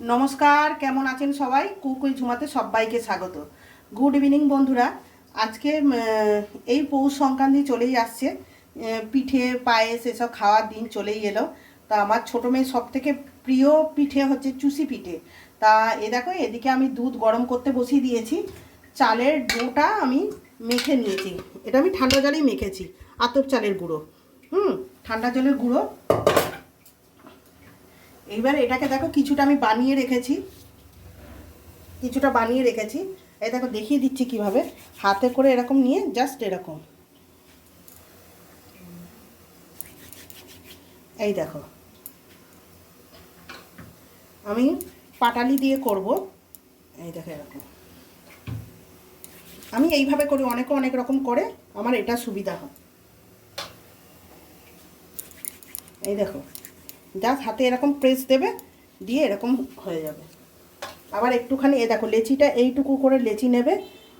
নমস্কার, কেমন আছেন সবাই? কুকুই ঝুমাতে সবাইকে স্বাগত। গুড ইভিনিং বন্ধুরা। আজকে এই পৌষ সংক্রান্তি চলেই আসছে। পিঠে, পায়েস, এসব খাওয়ার দিন চলেই এলো। তা আমার ছোটো মেয়ের সব থেকে প্রিয় পিঠে হচ্ছে চুষি পিঠে। তা এ দেখো, এদিকে আমি দুধ গরম করতে বসিয়ে দিয়েছি। চালের ডোটা আমি মেখে নিয়েছি। এটা আমি ঠান্ডা জলেই মেখেছি। আতপ চালের গুঁড়ো। হুম, ঠান্ডা জলের গুঁড়ো। এইবার এটাকে দেখো কিছুটা আমি বানিয়ে রেখেছি। কিছুটা বানিয়ে রেখেছি। এই দেখো দেখিয়ে দিচ্ছি কীভাবে। হাতে করে এরকম নিয়ে জাস্ট এরকম। এই দেখো। আমি পাটালি দিয়ে করব। এই দেখো এরকম। আমি এইভাবে করি, অনেকে অনেক রকম করে, আমার এটা সুবিধা হয়। এই দেখো। জাস্ট হাতে এরকম প্রেস দেবে, দিয়ে এরকম হয়ে যাবে। আবার একটুখানি এ দেখো, লেচিটা এইটুকু করে লেচি নেবে,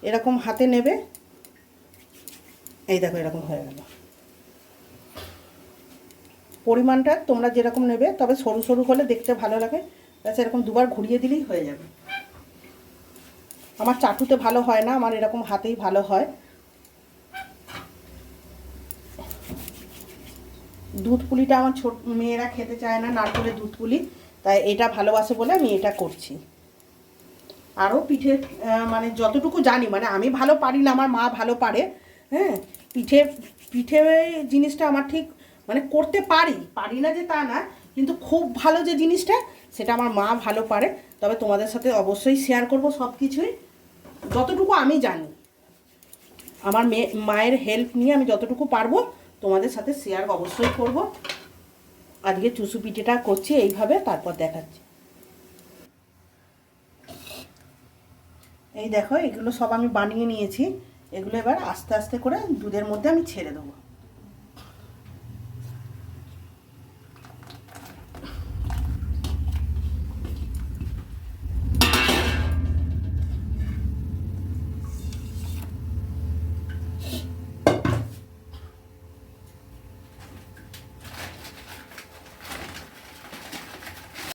এরকম হাতে নেবে, এই দেখো এরকম হয়ে গেল। পরিমাণটা তোমরা যেরকম নেবে, তবে সরু সরু হলে দেখতে ভালো লাগে, ব্যাস এরকম দুবার ঘুরিয়ে দিলেই হয়ে যাবে। আমার চাটুতে ভালো হয় না, আমার এরকম হাতেই ভালো হয়। দুধ পুলিটা আমার ছোট, মেয়েরা খেতে চায় না, নারকেলের দুধ পুলি তাই এটা ভালোবাসে বলে আমি এটা করছি। আরও পিঠে মানে যতটুকু জানি মানে আমি ভালো পারি না, আমার মা ভালো পারে হ্যাঁ? পিঠে পিঠে জিনিসটা আমার ঠিক মানে করতে পারি পারি না যে তা না, কিন্তু খুব ভালো যে জিনিসটা, সেটা আমার মা ভালো পারে। তবে তোমাদের সাথে অবশ্যই শেয়ার করব সব কিছুই যতটুকু আমি জানি। আমার মেয়ে, মায়ের হেল্প নিয়ে আমি যতটুকু পারব তোমাদের সাথে শেয়ার অবশ্যই করব। আজকে চুসু পিঠেটা করছি, এইভাবে তারপর দেখাচ্ছি। এই দেখো, এগুলো সব আমি বানিয়ে নিয়েছি। এগুলো এবার আস্তে আস্তে করে দুধের মধ্যে আমি ছেড়ে দেবো।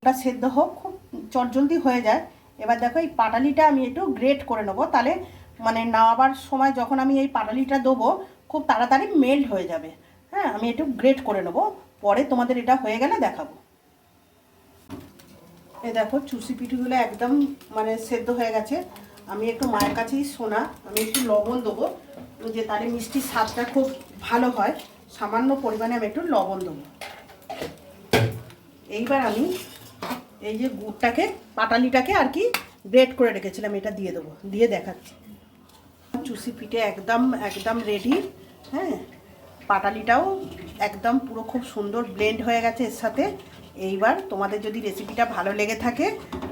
ওটা সেদ্ধ হোক, খুব চটজলদি হয়ে যায়। এবার দেখো এই পাটালিটা আমি একটু গ্রেট করে নেব। তাহলে মানে নামাবার সময় যখন আমি এই পাটালিটা দেবো, খুব তাড়াতাড়ি মেল্ট হয়ে যাবে। হ্যাঁ আমি একটু গ্রেট করে নেব। পরে তোমাদের এটা হয়ে গেলে দেখাবো। এ দেখো চুষি পিঠুগুলো একদম মানে সেদ্ধ হয়ে গেছে। আমি একটু মায়ের কাছেই শোনা আমি একটু লবণ দেবো। যে তাহলে মিষ্টির স্বাদটা খুব ভালো হয়। সামান্য পরিমাণে আমি একটু লবণ দেবো। এইবার আমি এই যে গুড়টাকে, পাটালিটাকে আর কি গ্রেট করে রেখেছিলাম, এটা দিয়ে দেবো, দিয়ে দেখাচ্ছি। চুষি পিঠে একদম একদম রেডি হ্যাঁ? পাটালিটাও একদম পুরো খুব সুন্দর ব্লেন্ড হয়ে গেছে এর সাথে। এইবার তোমাদের যদি রেসিপিটা ভালো লেগে থাকে,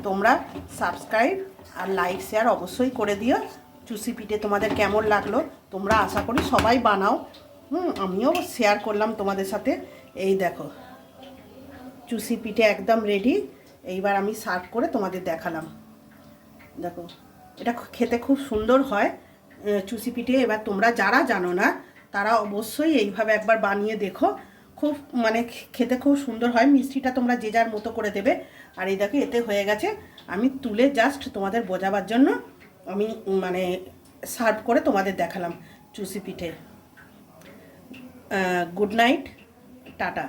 তোমরা সাবস্ক্রাইব আর লাইক শেয়ার অবশ্যই করে দিও। চুষি পিঠে তোমাদের কেমন লাগল, তোমরা আশা করি সবাই বানাও। হুম, আমিও শেয়ার করলাম তোমাদের সাথে। এই দেখো চুষি পিঠে একদম রেডি এইবার আমি সার্ভ করে তোমাদের দেখালাম। দেখো, এটা খেতে খুব সুন্দর হয় চুষি পিঠে। এবার তোমরা যারা জানো না, তারা অবশ্যই এইভাবে একবার বানিয়ে দেখো। খুব মানে খেতে খুব সুন্দর হয়। মিষ্টিটা তোমরা যে যার মতো করে দেবে। আর এই দেখো, এতে হয়ে গেছে, আমি তুলে জাস্ট তোমাদের বোঝাবার জন্য আমি মানে সার্ভ করে তোমাদের দেখালাম চুষি পিঠে। Good night tata.